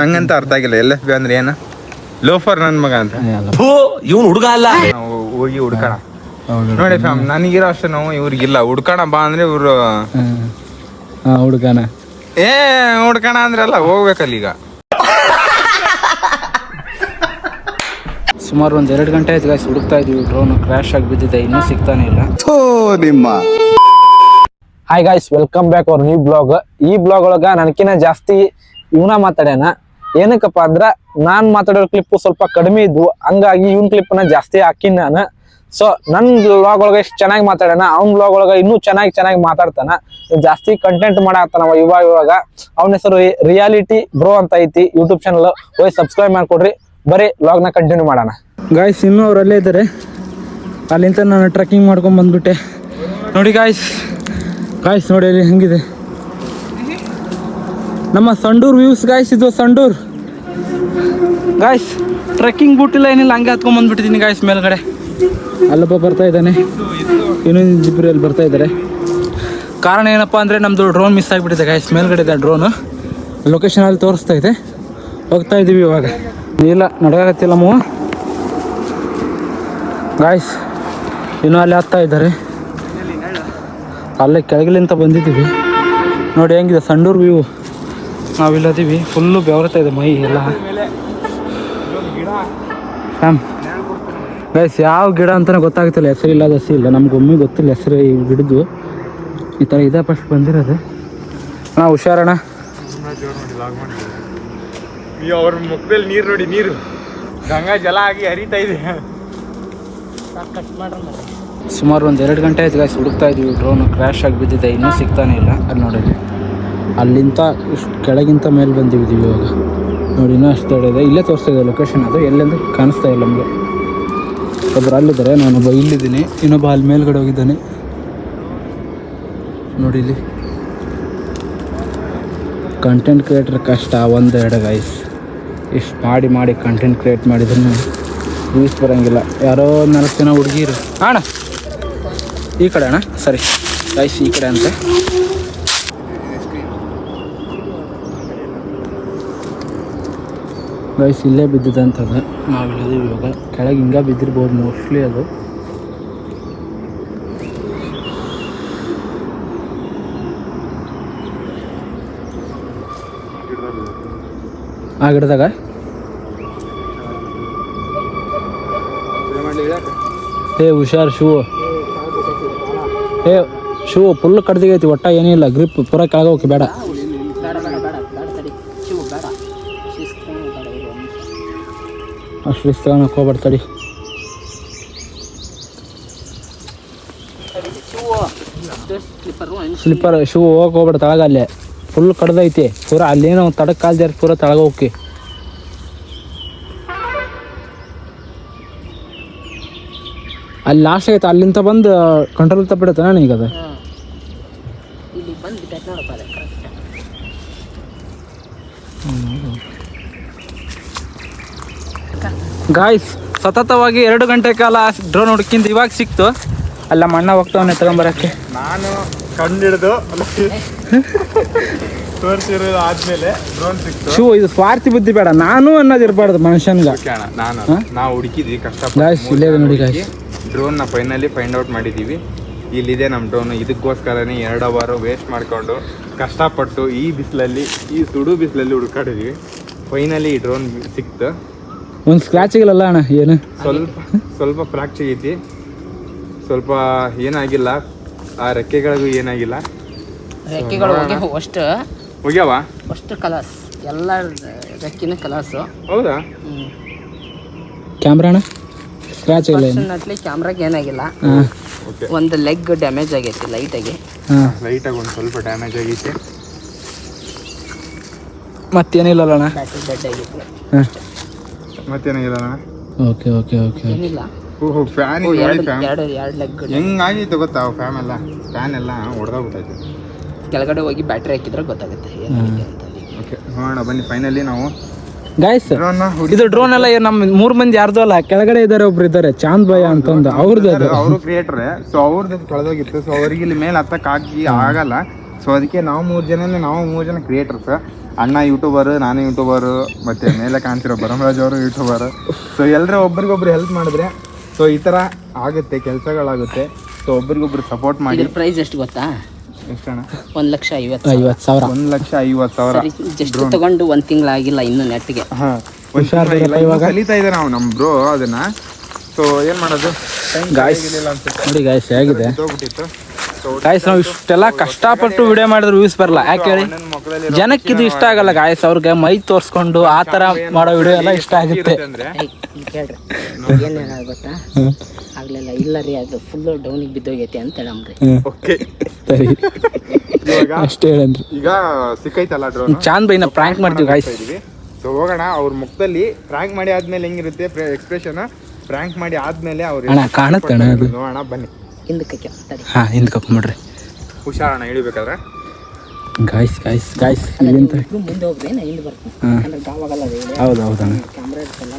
ನಂಗಂತ ಅರ್ಥ ಆಗಿಲ್ಲ. L F B ಅಂದ್ರೆ ಏನು? ಲೋಫರ್ ನನ್ ಮಗ ಅಂತ. ಇವನು ಹುಡುಗ ಅಲ್ಲ. ನಾವು ಹೋಗಿ ಹುಡ್ಕೋಣ. ನೋಡಿ ಫ್ಯಾಮ್ ನನಗಿರೋ ಅಷ್ಟು ನೋವು ಇವ್ರಿಗಿಲ್ಲ. ಹುಡ್ಕೋಣ ಬಾ ಅಂದ್ರೆ ಇವ್ರು ಹುಡ್ಕೋಣ. ಹುಡುಗನ ಏ ಹುಡ್ಕೋಣ ಅಂದ್ರಲ್ಲ ಹೋಗ್ಬೇಕಲ್ಲ ಈಗ. ಸುಮಾರು ಒಂದ್ ಎರಡು ಗಂಟೆ ಆಯ್ತು ಗಾಯ್ಸ್ ಹುಡುಕ್ತಾ ಇದೀವಿ. ಡ್ರೋನ್ ಕ್ರಾಶ್ ಆಗಿ ಬಿದ್ದಿದೆ ಇನ್ನೂ ಸಿಗ್ತಾನೆ ಇಲ್ಲ. ನಿಮ್ಮ. ಹಾಯ್ ಗಾಯ್ಸ್ ವೆಲ್ಕಮ್ ಬ್ಯಾಕ್ ಅವ್ರ ನ್ಯೂ ಬ್ಲಾಗ್ ಈ ಬ್ಲಾಗ್ ಒಳಗ ನನಕಿನ ಜಾಸ್ತಿ ಇವನ ಮಾತಾಡ್ಯಾನ. ಏನಕ್ಕಪ್ಪ ಅಂದ್ರ ನಾನ್ ಮಾತಾಡೋ ಕ್ಲಿಪ್ ಸ್ವಲ್ಪ ಕಡಿಮೆ ಇದ್ವು. ಹಂಗಾಗಿ ಇವನ್ ಕ್ಲಿಪ್ನ ಜಾಸ್ತಿ ಹಾಕಿನ ನಾನು. ಸೊ ನನ್ ಬ್ಲಾಗ್ ಒಳಗೆ ಎಷ್ಟು ಚೆನ್ನಾಗಿ ಮಾತಾಡ್ಯಾನ, ಅವ್ನ ಬ್ಲಾಗ್ ಒಳಗ ಇನ್ನೂ ಚೆನ್ನಾಗಿ ಚೆನ್ನಾಗಿ ಮಾತಾಡ್ತಾನ. ಜಾಸ್ತಿ ಕಂಟೆಂಟ್ ಮಾಡಾಕ್ತಾನವ ಇವಾಗ ಇವಾಗ. ಅವನ ಹೆಸರು ರಿಯಾಲಿಟಿ ಬ್ರೋ ಅಂತ ಐತಿ. ಯೂಟ್ಯೂಬ್ ಚಾನಲ್ ಹೋಗಿ ಸಬ್ಸ್ಕ್ರೈಬ್ ಮಾಡ್ಕೊಡ್ರಿ. ಬರೀ ನ ಕಂಟಿನ್ಯೂ ಮಾಡೋಣ. ಗಾಯ್ಸ್ ಇನ್ನೂ ಅವರಲ್ಲೇ ಇದ್ದಾರೆ ಅಲ್ಲಿಂದ ನಾನು ಟ್ರೆಕ್ಕಿಂಗ್ ಮಾಡ್ಕೊಂಡ್ ಬಂದ್ಬಿಟ್ಟೆ. ನೋಡಿ ಗಾಯ್ಸ್ ಗಾಯ್ಸ್ ನೋಡಿ ಅಲ್ಲಿ ಹೆಂಗಿದೆ. ನಮ್ಮ ಸಂಡೂರ್ ವ್ಯೂಸ್ ಗಾಯ್ಸ್ ಇದು ಸಂಡೂರ್. ಗಾಯ್ಸ್ ಟ್ರೆಕ್ಕಿಂಗ್ ಬೂಟ್ ಇಲ್ಲ ಏನಿಲ್ಲ, ಹಂಗೆ ಹತ್ಕೊಂಡ್ ಬಂದ್ಬಿಟ್ಟಿದ್ದೀನಿ ಗಾಯ್ಸ್ ಮೇಲ್ಗಡೆ. ಅಲ್ಲೊಬ್ಬ ಬರ್ತಾ ಇದ್ದಾನೆ. ಇನ್ನೊಂದು ಅಲ್ಲಿ ಬರ್ತಾ ಇದ್ದಾರೆ. ಕಾರಣ ಏನಪ್ಪ ಅಂದರೆ ನಮ್ಮದು ಡ್ರೋನ್ ಮಿಸ್ ಆಗಿಬಿಟ್ಟಿದೆ ಗಾಯ್ಸ್ ಮೇಲ್ಗಡೆ ಇದೆ ಡ್ರೋನು ಲೊಕೇಶನ್ ಅಲ್ಲಿ ತೋರಿಸ್ತಾ ಇದೆ. ಹೋಗ್ತಾ ಇದ್ದೀವಿ ಇವಾಗ. ಇಲ್ಲ ನಡಗತ್ತಿಲ್ಲ ಮೂವ ಗಾಯ್ಸ್ ಇನ್ನೂ ಅಲ್ಲಿ ಹತ್ತಾ ಇದ್ದಾರೆ. ಅಲ್ಲೇ ಕೆಳಗಿಲಿಂತ ಬಂದಿದ್ದೀವಿ. ನೋಡಿ, ಹೆಂಗಿದೆ ಸಂಡೂರ್ ವ್ಯೂ ನಾವಿಲ್ಲದೀವಿ. ಫುಲ್ಲು ಬೆವರ್ತಾ ಇದೆ ಮೈ ಎಲ್ಲ. ಫ್ಯಾಮ್ ಗೈಸ್ ಯಾವ ಗಿಡ ಅಂತಲೇ ಗೊತ್ತಾಗ್ತಿಲ್ಲ. ಹೆಸರು ಇಲ್ಲ ಹಸಿ ಇಲ್ಲ. ನಮ್ಗೆ ಒಮ್ಮೆ ಗೊತ್ತಿಲ್ಲ ಹೆಸರು ಈ ಗಿಡದ್ದು. ಈ ಥರ ಇದೆ ಫಸ್ಟ್ ಬಂದಿರೋದು. ಅಣ್ಣ ಹುಷಾರಣ್ಣ? ಅವ್ರ ಮುಖದಲ್ಲಿ ನೀರು ನೋಡಿ ನೀರು. ಗಂಗಾ ಜಲ ಆಗಿ ಹರಿತಾ ಇದೆ. ಸುಮಾರು ಒಂದು ಎರಡು ಗಂಟೆ ಆಯ್ತು ಗಾಯ್ಸ್ ಹುಡುಕ್ತಾ ಇದೀವಿ. ಡ್ರೋನ್ ಕ್ರ್ಯಾಶ್ ಆಗಿ ಬಿದ್ದಿದೆ. ಇನ್ನೂ ಸಿಗ್ತಾನೆ ಇಲ್ಲ. ಅದು ನೋಡಿ ಅಲ್ಲಿಂದ ಕೆಳಗಿಂತ ಮೇಲೆ ಬಂದಿದ್ದೀವಿ ಇವಾಗ. ನೋಡಿ ಇನ್ನೂ ಅಷ್ಟು ದೊಡ್ಡ ಇದೆ ಇಲ್ಲೇ ತೋರಿಸ್ತಾ ಇದೆ ಲೊಕೇಶನ್ ಅದು. ಎಲ್ಲೆಂದು ಕಾಣಿಸ್ತಾ ಇಲ್ಲ ನಮಗೆ. ಒಬ್ಬರು ಅಲ್ಲಿದ್ದಾರೆ. ನಾನೊಬ್ಬ ಇಲ್ಲಿದ್ದೀನಿ. ಇನ್ನೊಬ್ಬ ಅಲ್ಲಿ ಮೇಲ್ಗಡೆ ಹೋಗಿದ್ದಾನೆ. ನೋಡಿ ಇಲ್ಲಿ. ಕಂಟೆಂಟ್ ಕ್ರಿಯೇಟರ್ ಕಷ್ಟ ಒಂದು ಎರಡು ಗೈಸ್ ಇಷ್ಟು ಮಾಡಿ ಮಾಡಿ ಕಂಟೆಂಟ್ ಕ್ರಿಯೇಟ್ ಮಾಡಿದ್ರು ವ್ಯೂಸ್ ಬರೋಂಗಿಲ್ಲ ಯಾರೋ ನಾಲ್ಕು ಜನ ಹುಡುಗಿರು. ಅಣ್ಣ, ಈ ಕಡೆ ಅಣ್ಣ. ಸರಿ. ಗೈಸ್ ಈ ಕಡೆ ಅಂತೆ. ಗೈಸ್ ಇಲ್ಲೇ ಬಿದ್ದಿದೆ ಅಂತದ ನಾವು ಇಳಿದೀವಿ ಇವಾಗ. ಕೆಳಗೆ ಹಿಂಗೆ ಬಿದ್ದಿರ್ಬೋದು ಮೋಸ್ಟ್ಲಿ ಅದು. ಆ ಗಿಡದಾಗ? ಏ, ಹುಷಾರ್ ಶೂ ಏ ಶೂ ಫುಲ್ ಕಡ್ದಿಗೈತಿ, ಒಟ್ಟ ಏನಿಲ್ಲ. ಗ್ರಿಪ್ ಪೂರ ಕೆಳಗೆ ಹೋಗಿ ಬೇಡ. ಅಷ್ಟು ರಿಸ್ಕ್ ತಗೊಳಕ್ ಹೋಗ್ಬೇಡ ತಡಿ. ಸ್ಲಿಪ್ಪರ್ ಶೂ ಹೋಗಕ್ಕೆ ಹೋಗ್ಬೇಡ, ತಳಗ ಅಲ್ಲೇ. ಫುಲ್ ಕಡ್ದೈತಿ. ಪೂರ ಅಲ್ಲೇನೋ ತಡಕ್ ಕಾಲ್ ಜಾರಿ ಪೂರ ತಳಗ ಹೋಗಿ ಅಲ್ಲಿ ಲಾಸ್ಟ್ ಆಗೈತೆ ಅಲ್ಲಿಂದ ಬಂದು ಕಂಟ್ರೋಲ್ ತಪ್ಪಿಡುತ್ತೆ ನಾನು ಈಗ ಅದು ಗಾಯ್ಸ್ ಸತತವಾಗಿ ಎರಡು ಗಂಟೆ ಕಾಲ ಡ್ರೋನ್ ಹುಡುಕಿಂದ ಇವಾಗ ಸಿಕ್ತು. ಅಲ್ಲ ಮಣ್ಣ ಹೋಗ್ತಾವನೆ ತಗೊಂಬರಕ್ಕೆ ನಾನು ಕಂಡಿಡ್ದು ತೋರಿಸಿರೋದು ಆದ್ಮೇಲೆ ಡ್ರೋನ್ ಸಿಕ್ತು. ಶೂ ಇದು ಸ್ವಾರ್ಥಿ ಬುದ್ಧಿ ಬೇಡ. ನಾನು ಅನ್ನೋದು ಇರಬಾರ್ದು ಮನುಷ್ಯನ್ಗ. ನಾನು ನಾವು ಹುಡುಕಿದ್ವಿ ಗಾಯ್ಸ್ ಇಲ್ಲೇ ನೋಡಿ ಗಾಯ್ಸ್ ಡ್ರೋನ್ನ ಫೈನಲಿ ಫೈಂಡ್ ಔಟ್ ಮಾಡಿದ್ದೀವಿ ಇಲ್ಲಿದೆ ನಮ್ಮ ಡ್ರೋನ್ ಇದಕ್ಕೋಸ್ಕರನೇ ಎರಡು ಅವರು ವೇಸ್ಟ್ ಮಾಡಿಕೊಂಡು ಕಷ್ಟಪಟ್ಟು ಈ ಬಿಸಿಲಲ್ಲಿ ಈ ಸುಡು ಬಿಸಿಲಲ್ಲಿ ಹುಡುಕಾಡಿದ್ವಿ. ಫೈನಲಿ ಈ ಡ್ರೋನ್ ಸಿಕ್ತು. ಒಂದು ಸ್ಕ್ರಾಚ್ ಇಲ್ಲಲ್ಲ ಅಣ್ಣ ಏನು? ಸ್ವಲ್ಪ ಸ್ವಲ್ಪ ಫ್ರಾಕ್ಚರ್ ಐತಿ. ಸ್ವಲ್ಪ ಏನಾಗಿಲ್ಲ ಆ ರೆಕ್ಕೆಗಳಿಗೂ ಏನಾಗಿಲ್ಲ. ರೆಕ್ಕೆಗಳು ಹೋಗಿ ಅಷ್ಟು. ಹೋಗ್ಯಾವ? ಅಷ್ಟು ಕಲರ್ಸ್ ಎಲ್ಲ ರೆಕ್ಕಿನ ಕಲರ್ಸು ಹೌದಾ? ಕ್ಯಾಮ್ರಾ ಅಣ್ಣ? ಸ್ಕ್ರಾಚ್ ಇಲ್ಲ ಏನು ನಟ್ಲಿ ಕ್ಯಾಮ್ರಾಗೆ ಏನಾಗಿಲ್ಲ. ಓಕೆ ಒಂದು ಲೆಗ್ ಡ್ಯಾಮೇಜ್ ಆಗೈತಿ ಲೈಟಾಗಿ ಹಾಂ. ಲೈಟಾಗಿ ಒಂದು ಸ್ವಲ್ಪ ಡ್ಯಾಮೇಜ್ ಆಗೈತಿ. ಮತ್ತೇನಿಲ್ಲ ಅಣ್ಣ. ಬ್ಯಾಟ್ರಿ ಡೆಡ್ ಆಗೈತಿ ಹಾಂ. ಮತ್ತೇನಾಗಿಲ್ಲ ಓಕೆ ಓಕೆ ಓಕೆ. ಏನಿಲ್ಲ. ಓಹೋ ಫ್ಯಾನ್ ಫ್ಯಾನ್ ಎರಡು ಎರಡು ಲೆಗ್ ಹೆಂಗಾಗಿತ್ತು ಗೊತ್ತಾ ಫ್ಯಾನ್ ಎಲ್ಲ? ಫ್ಯಾನ್ ಎಲ್ಲ ಹೊಡೆದೋಗ್ಬಿಟ್ಟೈತೆ ಕೆಳಗಡೆ ಹೋಗಿ ಬ್ಯಾಟ್ರಿ ಹಾಕಿದ್ರೆ ಗೊತ್ತಾಗುತ್ತೆ ಓಕೆ ನೋಡೋಣ ಬನ್ನಿ ಫೈನಲಿ ನಾವು ಗಾಯ್ಸ್ ಇದು ಡ್ರೋನ್ ಎಲ್ಲ ನಮ್ಮ ಮೂರ್ ಮಂದಿ ಯಾರ್ದು ಅಲ್ಲ ಕೆಳಗಡೆ ಇದಾರೆ ಒಬ್ರು ಇದ್ದಾರೆ ಚಾಂದ್ ಭಯ ಅಂತಂದು ಅವ್ರದ್ದು ಅದು. ಅವರು ಕ್ರಿಯೇಟರ್ ಸೊ ಅವ್ರದ್ದು ಕಳೆದೋಗಿತ್ತು ಸೊ ಅವ್ರಿಗೆ ಇಲ್ಲಿ ಮೇಲೆ ಹತ್ತಕ್ಕೆ ಆಗಿ ಆಗಲ್ಲ. ಸೊ ಅದಕ್ಕೆ ನಾವು ಮೂರು ಜನನೇ ನಾವು ಮೂರು ಜನ ಕ್ರಿಯೇಟರ್ಸ್ ಅಣ್ಣ ಯೂಟ್ಯೂಬರ್ ನಾನು ಯೂಟ್ಯೂಬರ್ ಮತ್ತೆ ಮೇಲೆ ಕಾಣ್ತಿರೋ ಬರಮರಾಜ್ ಅವರು ಯೂಟ್ಯೂಬರ್ ಸೊ ಎಲ್ಲರೂ ಒಬ್ರಿಗೊಬ್ರು ಹೆಲ್ಪ್ ಮಾಡಿದ್ರೆ ಸೊ ಈ ತರ ಆಗುತ್ತೆ ಕೆಲಸಗಳಾಗುತ್ತೆ. ಸೊ ಒಬ್ರಿಗೊಬ್ರು ಸಪೋರ್ಟ್ ಮಾಡಿ. ಪ್ರೈಸ್ ಎಷ್ಟು ಗೊತ್ತಾ? ಎಷ್ಟಣ್ಣ? ಒಂದ್ ಲಕ್ಷ ಐವತ್ತು ಐವತ್ತು ಸಾವಿರ. ಒಂದು ಲಕ್ಷ ಐವತ್ತು ಸಾವಿರ. ಜಸ್ಟ್ ತಗೊಂಡು ಒಂದ್ ತಿಂಗಳಾಗಿಲ್ಲ ಇನ್ನು ನೆಟ್ಗೆ ಹಾ ಇವಾಗ ತಿಂಗ್ಳು ಇಲ್ಲ, ಇನ್ನು ಕಲಿತಾ ಇದ್ದಾರೆ ನಾವು ನಮ್ಮ ಬ್ರೋ ಅದನ್ನ. ಸೊ ಏನ್ ಮಾಡೋದು? ಗಾಯ್ಸ್ ನೋಡಿ ಗಾಯ್ಸ್ ಹೇಗಿದೆ? ಹೋಗ್ಬಿಟ್ಟಿತ್ತು. ಗಾಯ್ಸ್ ನಾವು ಇಷ್ಟೆಲ್ಲ ಕಷ್ಟಪಟ್ಟು ವಿಡಿಯೋ ಮಾಡಿದ್ರೆ ವ್ಯೂಸ್ ಬರಲ್ಲ. ಯಾಕೆ ಹೇಳಿ? ಜನಕ್ಕೆ ಇದು ಇಷ್ಟ ಆಗಲ್ಲ ಗಾಯ್ಸ್ ಅವ್ರಿಗೆ ಮೈ ತೋರಿಸ್ಕೊಂಡು ಆ ತರ ಮಾಡೋ ವಿಡಿಯೋ ಎಲ್ಲ ಇಷ್ಟ ಆಗುತ್ತೆ. ಕೇಳ್ರಿ ಏನೇನ ಗೊತ್ತಾ? ಆಗ್ಲಿಲ್ಲ ಇಲ್ಲ ರೀ ಅದು ಫುಲ್ ಡೌನಿಗೆ ಬಿದ್ದೋಗೈತಿ ಅಂತ ಹೇಳಮ್ರಿ. ಓಕೆ ಸರಿ. ಅಷ್ಟೇ ಈಗ ಸಿಕ್ಕೈತಲ್ಲ ಡ್ರೋನ್ ಚಾಂದ್ ಬೈನ ಪ್ರಾಂಕ್ ಮಾಡ್ತೀವಿ ಗಾಯ್ಸ್ ಸೊ ಹೋಗೋಣ ಅವ್ರ ಮುಖದಲ್ಲಿ ಪ್ರಾಂಕ್ ಮಾಡಿ ಆದ್ಮೇಲೆ ಹೆಂಗಿರುತ್ತೆ ಎಕ್ಸ್ಪ್ರೆಷನ್ ಪ್ರಾಂಕ್ ಮಾಡಿ ಆದ್ಮೇಲೆ ಅವ್ರು ಅಣ್ಣ, ಕಾಣುತ್ತೆ. ನೋಡೋಣ ಬನ್ನಿ. ಹಿಂದಕ್ಕೆ ತಡಿ. ಹಾ ಹಿಂದ್ ಕಪ್ಕೊಂಡ್ಬಿಡ್ರಿ ಹುಷಾರಣ ಇಳಿಬೇಕಾದ್ರೆ? ಗಾಯ್ಸ್ ಗಾಯ್ಸ್ ಗಾಯ್ಸ್ ಇಲ್ಲಿಂದ ಮುಂದೆ ಹೋಗ್ರಿ ನಾ ಹಿಂದೆ ಬರ್ತೀನಿ. ಅಂದ್ರೆ ಗಾವಾಗಲ್ಲ ಹೌದು ಹೌದಣ್ಣ. ಕ್ಯಾಮ್ರಾ ಇರ್ತಲ್ಲ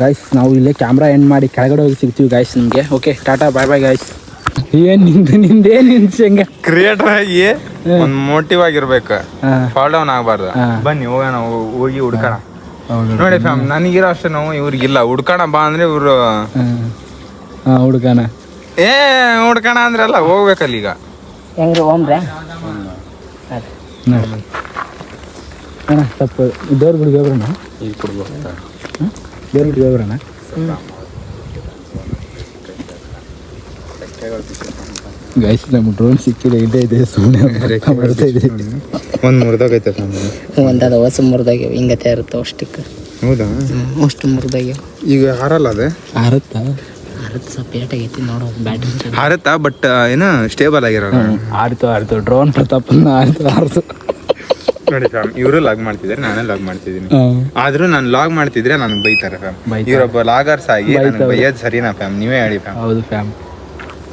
ಗಾಯ್ಸ್ ನಾವು ಇಲ್ಲೇ ಕ್ಯಾಮ್ರಾ ಎಂಡ್ ಮಾಡಿ ಕೆಳಗಡೆ ಹೋಗಿ ಸಿಗ್ತೀವಿ ಗಾಯ್ಸ್ ನಿಮಗೆ. Okay tata bye bye guys ಏನ್ ನಿಂದು ನಿಂದೇ ನಿನ್ಸಿ ಹೆಂಗ? ಕ್ರಿಯೇಟರ್ ಆಗಿ ಒಂದು ಮೋಟಿವ್ ಆಗಿರ್ಬೇಕು. ಫಾಲ್ ಡೌನ್ ಆಗಬಾರ್ದು. ಹಾ. ಬನ್ನಿ ಹೋಗೋಣ ಹೋಗಿ ಹುಡ್ಕೋಣ. ಹೌದು ನೋಡಿ ಫ್ಯಾಮ್ ನನಗಿರೋ ಅಷ್ಟು ನೋವು ಇವ್ರಿಗಿಲ್ಲ. ಹುಡ್ಕೋಣ ಬಾ ಅಂದ್ರೆ ಇವರು ಹಾ. ಹುಡುಗನ ಏ ನೋಡ್ಕಣ ಅಂದ್ರಲ್ಲ ಹೋಗ್ಬೇಕಲ್ಲ ಈಗ. ಹೆಂಗ್ರಿ ಓಮ್ರೆ ನೋಡಿ. ಅಣ್ಣ ಸ್ವಲ್ಪ ದೇವ್ರ ಗುಡಿಗೆ ಹೋಗ್ರಣ್ಣ. ದೇವ್ರ ಗುಡಿಗೆ ಹೋಗ್ರಣ ಗೈಸ್ ನಮ್ಮ ಡ್ರೋನ್ ಸಿಕ್ಕಿದೆ ಇದೇ ಇದೆ ಸುಮ್ಮನೆ ಬರ್ತಾ ಇದೆ. ಒಂದ್ ಮುರ್ದೋಗೈತೆ ಒಂದದ ಹೊಸ ಮುರಿದಾಗ್ಯಾವ ಹಿಂಗತೆ ಇರುತ್ತೆ ಅಷ್ಟಕ್ಕೆ. ಹೌದಾ? ಅಷ್ಟು ಮುರ್ದಾಗ ಈಗ ಹಾರಲ್ಲ ಅದೇ? ಆರುತ್ತಾ ಅರತ್ ಸ್ವಲ್ಪ ಏಟಾಗೈತಿ ನೋಡೋದು ಬ್ಯಾಟ್ರಿ ಹಾರತ್ತಾ ಬಟ್ ಏನ ಸ್ಟೇಬಲ್ ಆಗಿರೋ ಆಡ್ತು ಆಡ್ತು. ಡ್ರೋನ್ ಪ್ರತಾಪ್ ಆಡ್ತು ಆಡ್ತು. ನೋಡಿ ಫ್ಯಾಮ್ ಇವರು ಲಾಗ್ ಮಾಡ್ತಿದ್ದಾರೆ ನಾನೇ ಲಾಗ್ ಮಾಡ್ತಿದ್ದೀನಿ. ಆದ್ರೂ ನಾನು ಲಾಗ್ ಮಾಡ್ತಿದ್ರೆ ನಾನು ಬೈತಾರೆ ಫ್ಯಾಮ್. ಇವರೊಬ್ಬ ಲಾಗರ್ಸ್ ಆಗಿ ನನಗೆ ಬೈಯೋದು ಸರಿನಾ ಫ್ಯಾಮ್ ನೀವೇ ಹೇಳಿ ಫ್ಯಾಮ್ ಹೌದು ಫ್ಯಾಮ್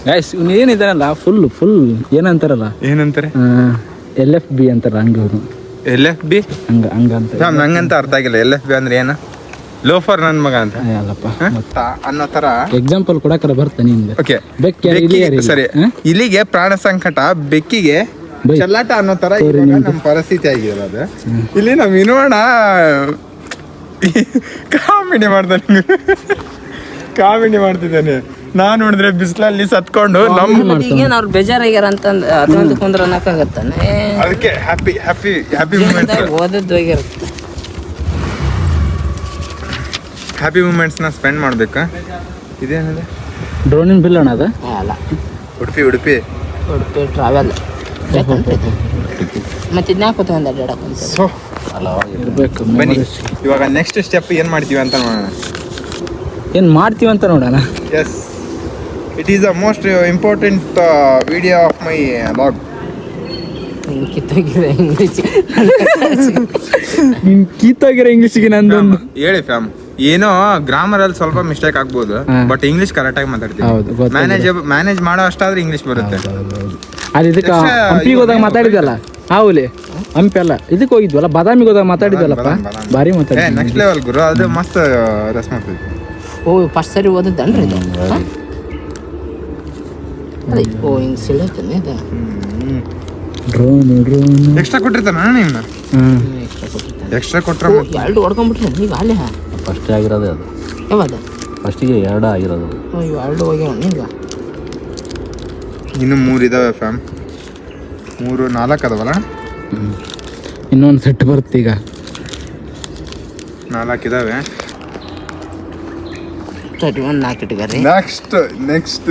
ಗೈಸ್ ಇವ್ನು ಏನಿದ್ದಾನಲ್ಲ ಫುಲ್ ಫುಲ್ ಏನಂತಾರಲ್ಲ? ಏನಂತಾರೆ? ಎಲ್ ಎಫ್ ಬಿ ಅಂತಾರಲ್ಲ ಹಂಗೆ ಎಲ್ ಎಫ್ ಬಿ ಹಂಗ ಹಂಗಂತ. ಫ್ಯಾಮ್ ನಂಗಂತ ಅರ್ಥ ಆಗಿಲ್ಲ. ಎಲ್ ಎಫ್ ಬಿ ಅಂದ್ರೆ ಏನು? ಲೋಫರ್ ನನ್ನ ಮಗ ಅಂತ? ಅಲ್ಲಪ್ಪ? ಅನ್ನೋ ತರ ಎಕ್ಸಾಂಪಲ್ ಕೊಡಕರ ಬರ್ತಾನೆ ನಿಮ್ಗೆ ಓಕೆ ಬೆಕ್ಕಿ ಯಾರು ಇಲ್ಲಿ ಯಾರು ಇಲ್ಲ? ಸರಿ. ಹ? ಇಲ್ಲಿಗೆ ಪ್ರಾಣ ಸಂಕಟ ಬೆಕ್ಕಿಗೆ ಬೈ. ಚೆಲ್ಲಾಟ ಅನ್ನೋ ತರ ಇವಾಗ ನಮ್ಮ ಪರಿಸ್ಥಿತಿ ಆಗಿರೋದು ಅದು. ಇಲ್ಲಿ ನಮ್ ವಿನೋಣ ಕಾಮಿಡಿ ಮಾಡ್ತಾನೆ. ಕಾಮಿಡಿ ಮಾಡ್ತಿದ್ದಾನೆ. ನಾನ್ ನೋಡಿದ್ರೆ ಬಿಸಿಲಲ್ಲಿ ಸತ್ಕೊಂಡು ನಮ್ಮ ಈಗೇನು ಅವ್ರು ಬೇಜಾರಾಗ್ಯಾರ ಅಂತಂದ್ ಅದೊಂದು ಕುಂದ್ರ ಅನ್ನಕ್ಕಾಗತ್ತಾನೆ ಅದಕ್ಕೆ ಹ್ಯಾಪಿ ಹ್ಯಾಪಿ ಹ್ಯಾಪಿ ಮೂಮೆಂಟ್ಸ್ ಓದದ್ದು ಹೋಗಿರುತ್ತೆ. ಹ್ಯಾಪಿ ಮೂಮೆಂಟ್ಸ್ನ ಸ್ಪೆಂಡ್ ಮಾಡ್ಬೇಕಾ? ಇದೇನಿದೆ? ಡ್ರೋನಿನ ಬಿಲ್ ಅಣ್ಣ ಅದು? ಅಲ್ಲ. ಉಡುಪಿ ಉಡುಪಿ. ಉಡುಪಿ ಟ್ರಾವೆಲ್ ಮತ್ತೆ ಇದನ್ನ ಕೂತ್ಕೊಂಡ ಅಡ್ಡಾಡಕ್ಕಂತ ಸೊ. ಇರಬೇಕು. ಬನ್ನಿ ಇವಾಗ ನೆಕ್ಸ್ಟ್ ಸ್ಟೆಪ್ ಏನು ಮಾಡ್ತೀವಿ ಅಂತ ನೋಡೋಣ. ಏನು ಮಾಡ್ತೀವಿ ಅಂತ ನೋಡೋಣ. Yes it is the most important video of my blog ಕಿತ್ತೋಗಿರೋ English ನಿನ್ ಕೀತೋಗಿರೋ ಇಂಗ್ಲೀಷಿಗೆ ನಂದೊಂದು. ಹೇಳಿ ಫ್ಯಾಮ್. ಏನೋ ಗ್ರಾಮರ್ ಅಲ್ಲಿ ಸ್ವಲ್ಪ ಮಿಸ್ಟೇಕ್ ಆಗ್ಬೋದು ಬಟ್ ಇಂಗ್ಲಿಷ್ ಕರೆಕ್ಟ್ ಆಗಿ ಮಾತಾಡ್ತೀವಿ ಹೌದು, ಮ್ಯಾನೇಜ್ ಮ್ಯಾನೇಜ್ ಮಾಡೋ ಅಷ್ಟಾದ್ರೆ ಇಂಗ್ಲಿಷ್ ಬರುತ್ತೆ. ಅಲ್ಲಿ ಇದಕ್ಕೆ ಹಂಪಿಗೆ ಹೋದಾಗ ಮಾತಾಡಿದಲ್ಲ ಹುಲಿ? ಹಂಪಿ ಅಲ್ಲ. ಇದಕ್ಕೆ ಹೋಗಿದ್ವಲ್ಲ? ಬಾದಾಮಿಗೆ ಹೋದಾಗ ಮಾತಾಡಿದ್ವಲ್ಲಪ್ಪ. ಭಾರಿ ಮಾತಾಡಿ ನೆಕ್ಸ್ಟ್ ಲೆವೆಲ್ ಗುರು ಅದು ಮಸ್ತ್ ರಸ್ ಐತಿ ಓ ಫಸ್ಟ್ ಸರಿ ರೀ ಇದು? ಓ ಹಿಂಗೆ ಸಿಳತ್ತನೆ ಇದು. ಡ್ರೋನ್ ಡ್ರೋನ್ ಎಕ್ಸ್ಟ್ರಾ ಕೊಟ್ಟಿರ್ತಾನ ನಿಮ್ನ ಹ್ಮ್. ಎಕ್ಸ್ಟ್ರಾ ಕೊಟ್ಟಿರ್ತಾನೆ. ಎಕ್ಸ್ಟ್ರಾ ಕೊಟ್ಟರೆ ಎರಡು ಹೊಡ್ಕೊಂಡ್ಬಿಟ್ರೆ ನೀವು ಅಲ್ಲೇ ಫಸ್ಟ್ ಆಗಿರೋದೇ ಅದು. ಯಾವಾಗ ಫಸ್ಟಿಗೆ ಎರಡು ಆಗಿರೋದು. ಅಯ್ಯೋ ಎರಡು ಹೋಗ್ಯಾವ ಈಗ ಇನ್ನು ಮೂರು ಇದಾವೆ ಫ್ಯಾಮ್ ಮೂರು ನಾಲ್ಕು ಅದಾವಲ್ಲ? ಇನ್ನೊಂದು ಸೆಟ್ ಬರುತ್ತೆ ಈಗ. ನಾಲ್ಕು ಇದಾವೆ. ತರ್ಟಿ ಒನ್ ನಾಲ್ಕು ಇಟ್ಗಾರಿ ನೆಕ್ಸ್ಟ್ ನೆಕ್ಸ್ಟ್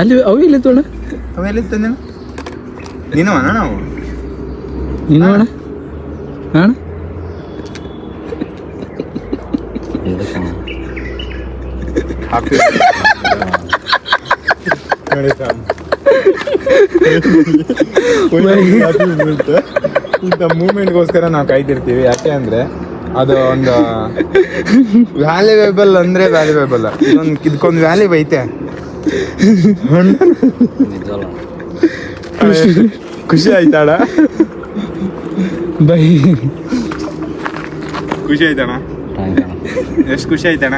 ಅಲ್ಲಿ ಅವು ಇಲ್ಲಿ ತೋಣ ಅವೆಲ್ಲ ನೀನು ನೀನು ಅಣ್ಣ ನಾವು? ನೀನು ಅಣ್ಣ. ಅಣ್ಣ? ಇಂಥ ಮೂಮೆಂಟ್ಗೋಸ್ಕರ ನಾವು ಕಾಯ್ತಿರ್ತೀವಿ. ಯಾಕೆ ಅಂದ್ರೆ ಅದು ಒಂದು ವ್ಯಾಲ್ಯೂಬಲ್ ಅಂದ್ರೆ ವ್ಯಾಲ್ಯೂಯೇಬಲ್ ಇದೊಂದು ಇದಕ್ಕೊಂದು ವ್ಯಾಲ್ಯೂ ಐತೆ. ಖುಷಿ ಆಯ್ತಾಡ ಬೈ. ಖುಷಿ ಆಯ್ತಣ್ಣ. ಎಷ್ಟು ಖುಷಿ ಆಯ್ತಣ್ಣ?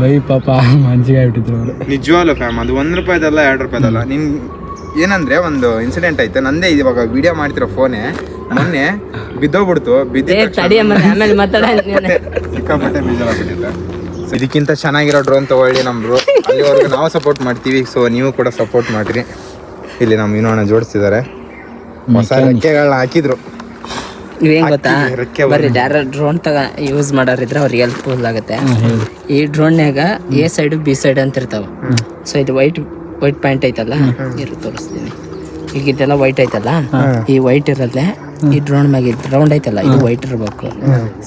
ಬೈ ಪಾಪ ಮಂಜಿಗೆ ಆಗ್ಬಿಟ್ಟಿದ್ರು ಅವರು. ನಿಜವಾಗ್ಲೂ ಫ್ಯಾಮ್ ಅದು ಒಂದು ರೂಪಾಯಿದಲ್ಲ ಎರಡು ರೂಪಾಯಿದಲ್ಲ. ನಿನ್ ಏನಂದ್ರೆ ಒಂದು ಇನ್ಸಿಡೆಂಟ್ ಆಯ್ತು. ನಂದೇ ಇವಾಗ ವಿಡಿಯೋ ಮಾಡ್ತಿರೋ ಫೋನೇ ಮೊನ್ನೆ ಬಿದ್ದೋಗ್ಬಿಡ್ತು. ಬಿದ್ದ ಸಿಕ್ಕಾಪಟ್ಟೆ ಬೇಜಾರಾಗ್ಬಿಟ್ಟಿದೆ. ಸೊ ಇದಕ್ಕಿಂತ ಚೆನ್ನಾಗಿರೋ ಡ್ರೋನ್ ತಗೊಳ್ಳಿ ನಮ್ರು ಅಲ್ಲಿವರೆಗೂ ನಾವು ಸಪೋರ್ಟ್ ಮಾಡ್ತೀವಿ. ಸೊ ನೀವು ಕೂಡ ಸಪೋರ್ಟ್ ಮಾಡ್ರಿ. ಇಲ್ಲಿ ನಮ್ಮ ಇನ್ನೋಣ ಜೋಡಿಸಿದ್ದಾರೆ ಹೊಸ ರೆಕ್ಕೆಗಳನ್ನ ಹಾಕಿದ್ರು. ಇವೇನ್ ಗೊತ್ತಾ? ಬರ್ರಿ ಯಾರ ಡ್ರೋನ್ ತಗ ಯೂಸ್ ಮಾಡೋರಿದ್ರೆ ಅವ್ರಿಗೆ ಹೆಲ್ಪ್ಫುಲ್ ಆಗುತ್ತೆ ಈ ಡ್ರೋನ್ಯಾಗ ಎ ಸೈಡ್ ಬಿ ಸೈಡ್ ಅಂತ ಇರ್ತಾವ. ಸೊ ಇದು ವೈಟ್ ವೈಟ್ ಪ್ಯಾಂಟ್ ಐತಲ್ಲ? ಇರು ತೋರಿಸ್ತೀನಿ. ಈಗ ಇದೆಲ್ಲ ವೈಟ್ ಐತಲ್ಲ? ಈ ವೈಟ್ ಇರಲ್ಲೇ ಈ ರೌಂಡ್ ಮ್ಯಾಗ ರೌಂಡ್ ಐತಲ್ಲ ಇದು ವೈಟ್ ಇರ್ಬೇಕು.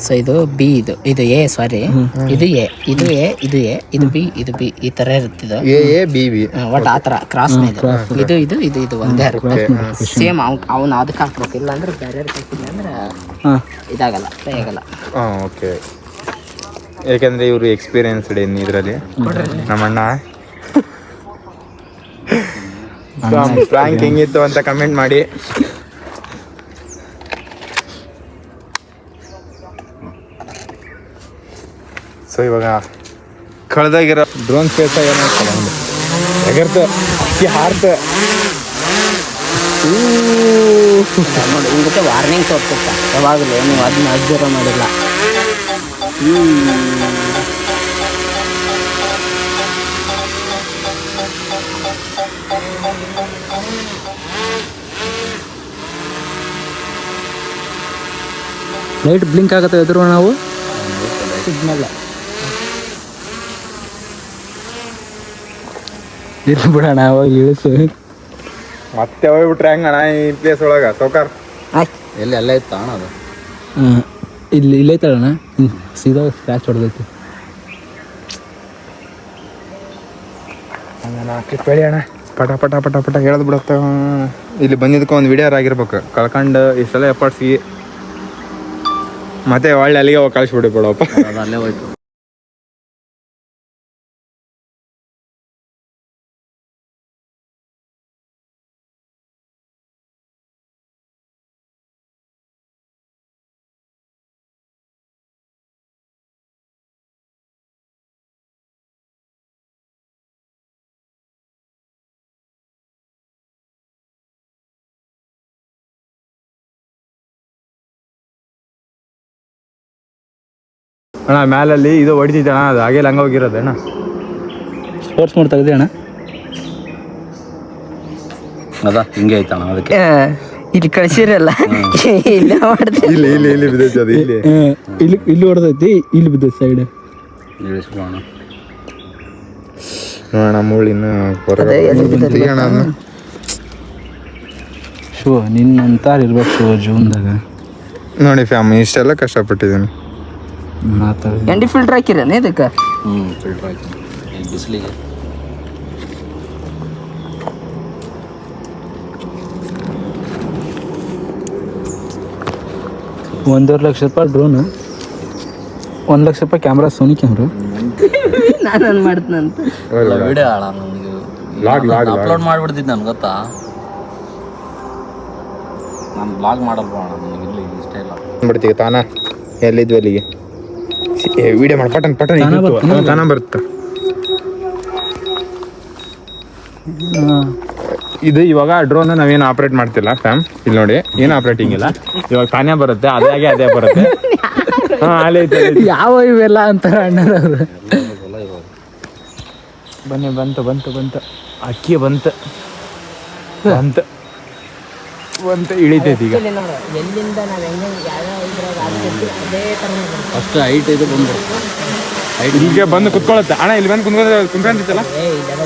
ಸೊ ಇದು ಬಿ ಇದು ಇದು ಎ ಸಾರಿ ಇದು ಎ ಇದು ಎ ಇದು ಎ ಇದು ಬಿ ಇದು ಬಿ ಈ ತರ ಇರುತ್ತಿದ್ದು ಎ ಎ ಬಿ ಬಿ ಒಟ್ಟು ಆ ಥರ ಕ್ರಾಸ್ ಮೇಲೆ. ಇದು ಇದು ಇದು ಇದು ಒಂದೇ ಸೇಮ್ ಅವ್ನ ಅವ್ನ ಅದಕ್ಕೆ ಹಾಕ್ಬೇಕು ಇಲ್ಲ ಅಂದ್ರೆ ಬೇರೆ ಅಂದ್ರೆ ಇದಾಗಲ್ಲ ಫ್ರೈ ಆಗಲ್ಲ. ಓಕೆ ಯಾಕಂದ್ರೆ ಇವರು ಎಕ್ಸ್ಪೀರಿಯನ್ಸ್ಡ್ ಏನು ಇದರಲ್ಲಿ. ನಮ್ಮಣ್ಣ ಪ್ರಾಂಕ್ ಹೆಂಗಿತ್ತು ಅಂತ ಕಮೆಂಟ್ ಮಾಡಿ. ಸೊ ಇವಾಗ ಕಳೆದಾಗಿರೋ ಡ್ರೋನ್ ಸ್ಪೇಸ್ ಏನೋ ಎಗರ್ತ ಹಾರ್ತ. ನೋಡಿ ಇದಕ್ಕೆ ವಾರ್ನಿಂಗ್ ತೋರಿಸುತ್ತೆ ಯಾವಾಗಲೂ ನೀವು ಅದನ್ನ ಅಜ್ಜರ ಮಾಡಿಲ್ಲ ಲೈಟ್ ಬ್ಲಿಂಕ್ ಆಗತ್ತೆ ಎದುರು ನಾವು? ಸಿಗ್ನಲ್ ಇರ್ಲಿ ಬಿಡೋಣ ಅವಾಗ ಇಳಿಸು. ಮತ್ತೆ ಹೋಗ್ಬಿಟ್ರೆ ಹೆಂಗಣ್ಣ ಈ ಪ್ಲೇಸ್ ಒಳಗ? ಸೌಕಾರ್? ಎಲ್ಲಿ ಎಲ್ಲ ಇತ್ತು ಅಣ್ಣ ಅದು? ಹಾಂ ಇಲ್ಲಿ ಇಲ್ಲೇ ಹ್ಞೂ ಸೀದಾ ಸ್ಕ್ರ್ಯಾಚ್ ಹೊಡೆದೈತಿ. ಕ್ಲಿಪ್ ಹೇಳಿ ಅಣ್ಣ. ಪಟ ಪಟ ಪಟ ಪಟ ಹೇಳದ್ ಬಿಡತ್ತ. ಇಲ್ಲಿ ಬಂದಿದ್ದಕ್ಕೆ ಒಂದು ವಿಡಿಯೋ ಆಗಿರ್ಬೇಕು. ಕಳ್ಕೊಂಡು ಇಷ್ಟೆಲ್ಲ ಎಫರ್ಟ್ಸ್ಗೆ ಮತ್ತೆ ಒಳ್ಳೆ ಅಲ್ಲಿಗೆ ಹೋಗಿ ಕಳಿಸ್ಬಿಡಿ ಬಿಡಪ್ಪ. ಅಲ್ಲೇ ಹೋಯ್ತು. ಅಣ್ಣ ಮ್ಯಾಲಲ್ಲಿ ಇದು ಹೊಡಿತಿದ್ದೆ ಅಣ್ಣ ಅದು ಹಾಗೆ ಲಂಗ ಹೋಗಿರೋದು ಅಣ್ಣ. ಸ್ಪೋರ್ಟ್ಸ್ ಮೋಡ್ ತೆಗ್ದೆ ಅಣ್ಣ. ಅದ ಹಿಂಗೆ ಐತಣ್ಣ ಅದಕ್ಕೆ? ಇಲ್ಲಿ ಕಳಿಸಿರಲ್ಲ. ಇಲ್ಲ ಮಾಡ್ತೀನಿ ಇಲ್ಲಿ ಇಲ್ಲಿ ಇಲ್ಲಿ ಬಿದ್ದೈತೆ ಅದು ಇಲ್ಲಿ. ಇಲ್ಲಿ ಇಲ್ಲಿ ಹೊಡೆದೈತಿ ಇಲ್ಲಿ ಬಿದ್ದೈತೆ ಸೈಡ್ ಇಳಿಸ್ಬಿಡೋಣ ನೋಡೋಣ ಮುಳ್ಳಿನ ಶೋ ನಿನ್ನಂತಾರ ಇರ್ಬೇಕು ಶೋ ಜೂನ್ದಾಗ ನೋಡಿ ಫ್ಯಾಮ್ ಇಷ್ಟೆಲ್ಲ ಕಷ್ಟಪಟ್ಟಿದ್ದೀನಿ. ಎಂಡಿ ಫಿಲ್ಟರ್ ಹಾಕಿರೇನ ಇದಕ್ಕೆ? ಹ್ಞೂ ಫಿಲ್ಟ್ರ್ ಹಾಕಿ. ಬಿಸಿಲಿಗೆ. ಒಂದೂವರೆ ಲಕ್ಷ ರೂಪಾಯಿ ಡ್ರೋನ್ ಒಂದು ಲಕ್ಷ ರೂಪಾಯಿ ಕ್ಯಾಮ್ರಾ ಸೋನಿ ಕ್ಯಾಮ್ರಾ ನಾನು ಮಾಡ್ತೀನಂತ. ವಿಡಿಯೋ ಆಳ ನನಗೆ. ಅಪ್ಲೋಡ್ ಮಾಡಿಬಿಡ್ತಿದ್ದೆ ನನ್ಗೆ ಗೊತ್ತಾ? ನಾನು ಬ್ಲಾಗ್ ಮಾಡಲ್ವ ಅಣ್ಣ? ನನಗೆ ಇಲ್ಲಿ ಇಷ್ಟ ಇಲ್ಲ. ಬಿಡ್ತೀವಿ ತಾನ? ಎಲ್ಲಿದ್ವಿ ಅಲ್ಲಿಗೆ? ವಿಡಿಯೋ ಮಾಡಿ. ಪಟನ್ ಪಟನ್ ತಾನ ಬರುತ್ತೆ ಇದು ಇವಾಗ ಡ್ರೋನ್ ನಾವೇನು ಆಪರೇಟ್ ಮಾಡ್ತಿಲ್ಲ ಫ್ಯಾಮ್ ಇಲ್ಲಿ ನೋಡಿ ಏನು ಆಪರೇಟಿಂಗ್ ಇಲ್ಲ. ಇವಾಗ ತಾನೇ ಬರುತ್ತೆ ಅದಾಗೆ ಆಗಿ ಅದೇ ಬರುತ್ತೆ. ಹಾ ಅಲ್ಲೇ. ಯಾವ ಇವೆಲ್ಲ ಅಂತಾರೆ ಅಣ್ಣನವರು? ಬನ್ನಿ ಬಂತು ಬಂತು ಬಂತು. ಅಕ್ಕಿ ಬಂತು. ಬಂತು. ಬಂತು ಇಳಿತೈತಿ ಈಗ. ಹೈಟ್ ಎಲ್ಲಿಂದ ನಾವು ಹೆಂಗೆ ಯಾವ ಇದ್ರಾಗ ಆಗ್ತಿದ್ವಿ ಅದೇ ಥರ ಫಸ್ಟ್ ಹೈಟ್ ಹೀಗೆ ಈಗ ಬಂದು. ಕುತ್ಕೊಳತ್ತೆ ಅಣ್ಣ ಇಲ್ಲಿ ಬಂದು ಕುಂತ್ಕೊಂಡ ಕುಂತ್ಕೊಂತಿತ್ತಲ್ಲ? ಏ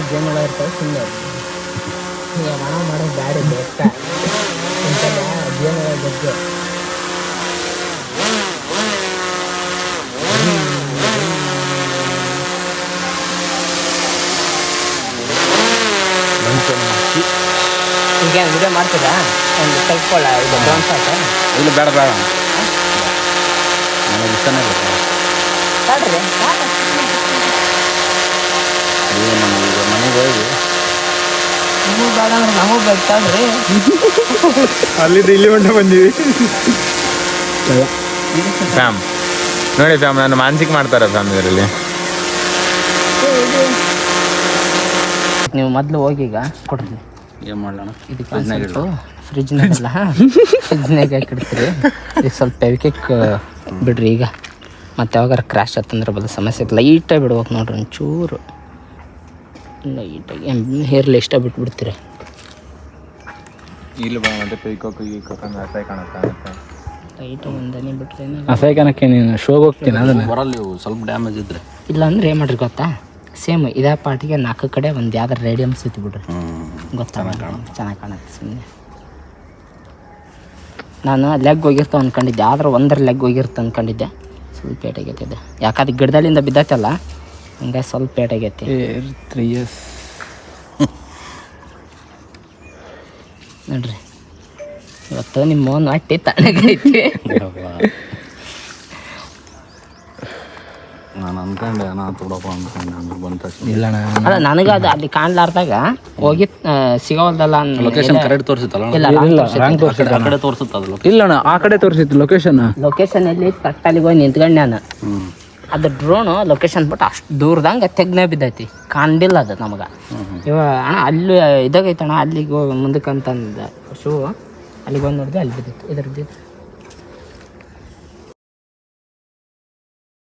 ಗೇಮ್ ಇರ್ತಾವೆ ಸುಮ್ಮನೆ ಮಾಡೋದು ಬ್ಯಾಡ ಇದೆ ಗೇಮ್ ಬಗ್ಗೆ ಈಗ ವಿಡಿಯೋ ಮಾಡ್ತೀರಾ? ಒಂದು ತೆಗ್ಕೊಳ್ಳ ಇದು ಬ್ರೌನ್ ಶಾಟ್ ಇಲ್ಲಿ ಬೇಡ ಬೇಡ. ನನಗೆ ಇಷ್ಟನೇ ನನಗೆ ಈಗ ಮನೆಗೆ ಹೋಗಿ ನಮಗೂ ಬೇಡ ಅಂದ್ರೆ ನಮಗೂ ಬೇಕು ಅಲ್ಲಿದ್ದು ಅಲ್ಲಿಂದ ಇಲ್ಲಿ ಮಟ್ಟ ಬಂದೀವಿ. ಫ್ಯಾಮ್ ನೋಡಿ ಫ್ಯಾಮ್ ನಾನು ಮಾನಸಿಕ ಮಾಡ್ತಾರೆ ಫ್ಯಾಮ್ ಇದರಲ್ಲಿ? ನೀವು ಮೊದಲು ಹೋಗಿ ಈಗ ಕೊಡ್ತೀನಿ ಏನು ಮಾಡ್ಲಣ್ಣ? ಇದಕ್ಕೆ ಸ್ವಲ್ಪ ಫ್ರಿಜ್ನಾಗಲ್ಲ ಫ್ರಿಜ್ನಾಗ ಹಾಕಿಡ್ತೀರಿ ಸ್ವಲ್ಪ ಫೆವಿಕಿಕ್ ಬಿಡ್ರಿ ಈಗ. ಮತ್ತೆ ಯಾವಾಗಾರ ಕ್ರಾಶ್ ಆತಂದ್ರೆ ಬದ ಸಮಸ್ಯೆ ಲೈಟಾಗಿ ಬಿಡ್ಬೇಕು ನೋಡ್ರಿ ಒಂಚೂರು. ಲೈಟಾಗಿ ಹೇರ್ಲಿ ಇಷ್ಟ ಬಿಟ್ಬಿಡ್ತೀರಿ. ಇಲ್ಲಿ ಅಸಹ್ಯಕನಕ್ಕೆ ನೀನು ಶೋಗೆ ಹೋಗ್ತೀನಿ ಅದನ್ನ. ಬರಲ್ಲ ಇವು ಸ್ವಲ್ಪ ಡ್ಯಾಮೇಜ್ ಇದ್ರೆ. ಇಲ್ಲ ಅಂದ್ರೆ ಏನು ಮಾಡ್ರಿ ಗೊತ್ತಾ? ಸೇಮ್ ಇದೇ ಪಾರ್ಟಿಗೆ ನಾಲ್ಕು ಕಡೆ ಒಂದು ಯಾವ್ದಾರು ರೇಡಿಯಮ್ ಸುತ್ತಿ ಬಿಡ್ರಿ. ಗೊತ್ತಾಗ ಚೆನ್ನಾಗಿ ಕಾಣುತ್ತೆ. ಸುಮ್ಮನೆ ನಾನು ಲೆಗ್ ಹೋಗಿರ್ತಾವ ಅಂದ್ಕೊಂಡಿದ್ದೆ ಆದ್ರೆ ಒಂದರ ಲೆಗ್ ಹೋಗಿರ್ತ ಅಂದ್ಕೊಂಡಿದ್ದೆ ಸ್ವಲ್ಪ ಏಟಾಗೈತಿದೆ ಯಾಕಂದ್ರೆ ಗಿಡದಲ್ಲಿಂದ ಬಿದ್ದೈತಲ್ಲ ಹಂಗೆ ಸ್ವಲ್ಪ ಏಟಾಗೈತಿ ತ್ರೀ ಇಯರ್ಸ್ ನೋಡ್ರಿ. ಇವತ್ತು ನಿಮ್ಮ ಮೋನ್ ಹೊಟ್ಟಿ ತಣ್ಣಗೈತಿ ನಾನು ಅನ್ಕೊಂಡೆ ನಾ ತುಡಪ್ಪ ಅನ್ಕೊಂಡೆ ಆಮೇಲೆ ಬಂದ ತಕ್ಷಣ. ಇಲ್ಲಣ್ಣ ಅಲ್ಲ ನನಗೆ ಅದು ಅಲ್ಲಿ ಕಾಣ್ಲಾರ್ದಾಗ ಹೋಗಿ ಆ, ಅನ್- ಲೊಕೇಶನ್ ಕರೆಕ್ಟ್ ತೋರಿಸುತ್ತಲ್ಲ ಇಲ್ಲ ಇಲ್ಲ ರಾಂಗ್ ಆ ಕಡೆ ತೋರಿಸುತ್ತೆ ಅದು ಲೊಕೇಶನ್ ಇಲ್ಲಣ್ಣ ಆ ಕಡೆ ತೋರಿಸಿತ್ತು ಲೊಕೇಶನ್ ಲೊಕೇಶನ್ ಎಲ್ಲಿ ಕಟ್ಟಲ್ಲಿ ಹೋಗಿ ನಿಂತ್ಕೊಂಡೆ ನಾನು. ಅದು ಡ್ರೋನು ಲೊಕೇಶನ್ ಬಿಟ್ಟು ಅಷ್ಟು ದೂರದಂಗ ತೆಗ್ನೇ ಬಿದ್ದೈತಿ. ಕಾಣಿಲ್ಲ ಅದು ನಮಗೆ. ಇವಾಗ ಅಣ್ಣ ಅಲ್ಲಿ ಇದಾಗೈತೆ ಅಣ್ಣ ಅಲ್ಲಿಗೆ ಹೋಗಿ ಮುಂದಕ್ಕೆ ಅಂತಂದ ಶೂ. ಅಲ್ಲಿಗೆ ಬಂದು ನೋಡಿದೆ ಅಲ್ಲಿ ಬಿದ್ದಿತ್ತು ಇದ್ರ ಬಿದ್ದಿತ್ತು